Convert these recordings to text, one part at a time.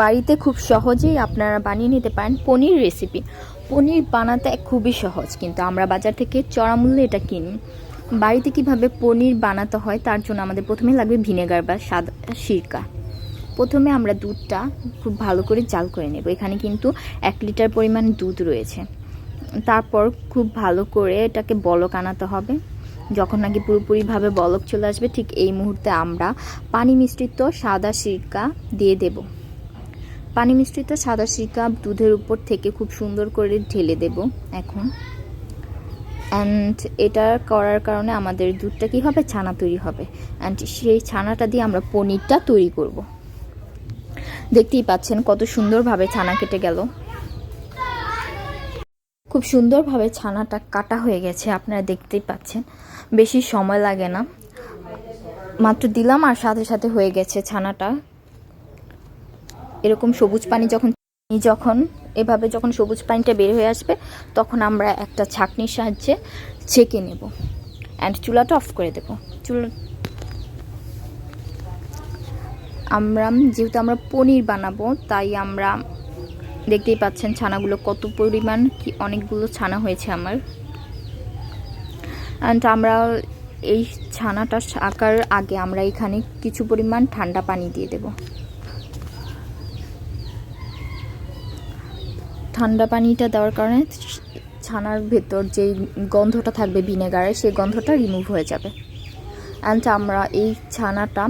বাড়িতে খুব সহজেই আপনারা বানিয়ে নিতে পারেন পনির রেসিপি পনির বানাতে খুবই সহজ, কিন্তু আমরা বাজার থেকে চড়া মূল্যে এটা কিনি। বাড়িতে কীভাবে পনির বানাতে হয় তার জন্য আমাদের প্রথমে লাগবে ভিনেগার বা সাদা সিরকা। প্রথমে আমরা দুধটা খুব ভালো করে জাল করে নেব। এখানে কিন্তু এক লিটার পরিমাণ দুধ রয়েছে। তারপর খুব ভালো করে এটাকে বলক আনাতে হবে। যখন নাকি পুরোপুরিভাবে বলক চলে আসবে, ঠিক এই মুহূর্তে আমরা পানি মিশ্রিত সাদা সিরকা দিয়ে দেব। পানি মিশ্রিত সাদা সিরকা দুধের উপর থেকে খুব সুন্দর করে ঢেলে দেব এখন। অ্যান্ড এটা করার কারণে আমাদের দুধটা কী হবে? ছানা তৈরি হবে। অ্যান্ড সেই ছানাটা দিয়ে আমরা পনিরটা তৈরি করব। দেখতেই পাচ্ছেন কত সুন্দরভাবে ছানা কেটে গেল। খুব সুন্দরভাবে ছানাটা কাটা হয়ে গেছে, আপনারা দেখতেই পাচ্ছেন। বেশি সময় লাগে না। মাত্র দিলাম আর সাথে সাথে হয়ে গেছে ছানাটা। এরকম সবুজ পানি যখন যখন, এভাবে যখন সবুজ পানিটা বের হয়ে আসবে, তখন আমরা একটা ছাঁকনির সাহায্যে ছেঁকে নেব। অ্যান্ড চুলাটা অফ করে দেব। চুলা আমরা, যেহেতু আমরা পনির বানাবো, তাই আমরা দেখতেই পাচ্ছেন ছানাগুলো কত পরিমাণ, কি অনেকগুলো ছানা হয়েছে আমার। অ্যান্ড আমরা এই ছানাটা আঁকার আগে আমরা এখানে কিছু পরিমাণ ঠান্ডা পানি দিয়ে দেব। ঠান্ডা পানিটা দেওয়ার কারণে ছানার ভেতর যেই গন্ধটা থাকবে ভিনেগারের সেই গন্ধটা রিমুভ হয়ে যাবে। অ্যান্ড আমরা এই ছানাটা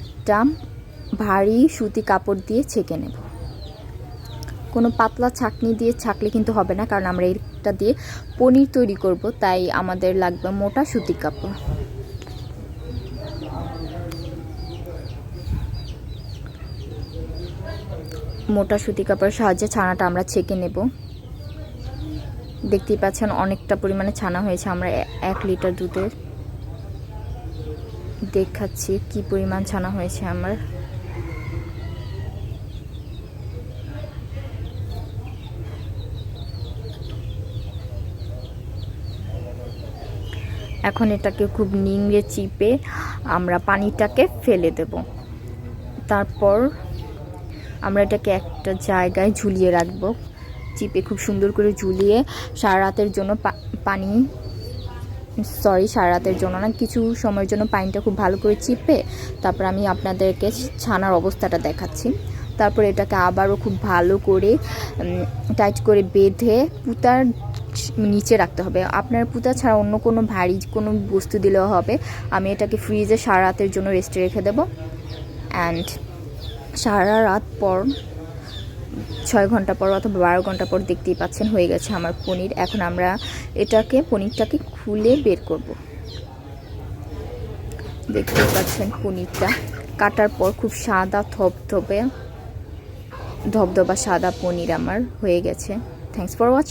একটা ভারী সুতি কাপড় দিয়ে ছেঁকে নেব। কোনো পাতলা ছাকনি দিয়ে ছাকলে কিন্তু হবে না, কারণ আমরা এটা দিয়ে পনির তৈরি করব, তাই আমাদের লাগবে মোটা সুতি কাপড়। মোটা সুতি কাপড়ের সাহায্যে ছানাটা আমরা ছেঁকে নেব। দেখতেই পাচ্ছেন অনেকটা পরিমাণে ছানা হয়েছে আমরা এক লিটার দুধের। দেখাচ্ছি কি পরিমাণ ছানা হয়েছে আমার। এখন এটাকে খুব নিংড়ে চিপে আমরা পানিটাকে ফেলে দেব। তারপর আমরা এটাকে একটা জায়গায় ঝুলিয়ে রাখব। চিপে খুব সুন্দর করে ঝুলিয়ে সারা রাতের জন্য পানি সরি সারা রাতের জন্য না, কিছু সময়ের জন্য পানিটা খুব ভালো করে চিপে তারপর আমি আপনাদেরকে ছানার অবস্থাটা দেখাচ্ছি। তারপর এটাকে আবারও খুব ভালো করে টাইট করে বেঁধে পুতার নিচে রাখতে হবে। আপনার পুতা ছাড়া অন্য কোনো ভারী কোনো বস্তু দিলেও হবে। আমি এটাকে ফ্রিজে সারা রাতের জন্য রেস্টে রেখে দেবো। অ্যান্ড সারা রাত পর, ছয় ঘণ্টা পর অথবা বারো ঘণ্টা পর দেখতেই পাচ্ছেন হয়ে গেছে আমার পনির। এখন আমরা এটাকে, পনিরটাকে খুলে বের করব। দেখতেই পাচ্ছেন পনিরটা কাটার পর খুব সাদা থপথপে ধবধবা সাদা পনির আমার হয়ে গেছে। Thanks for watching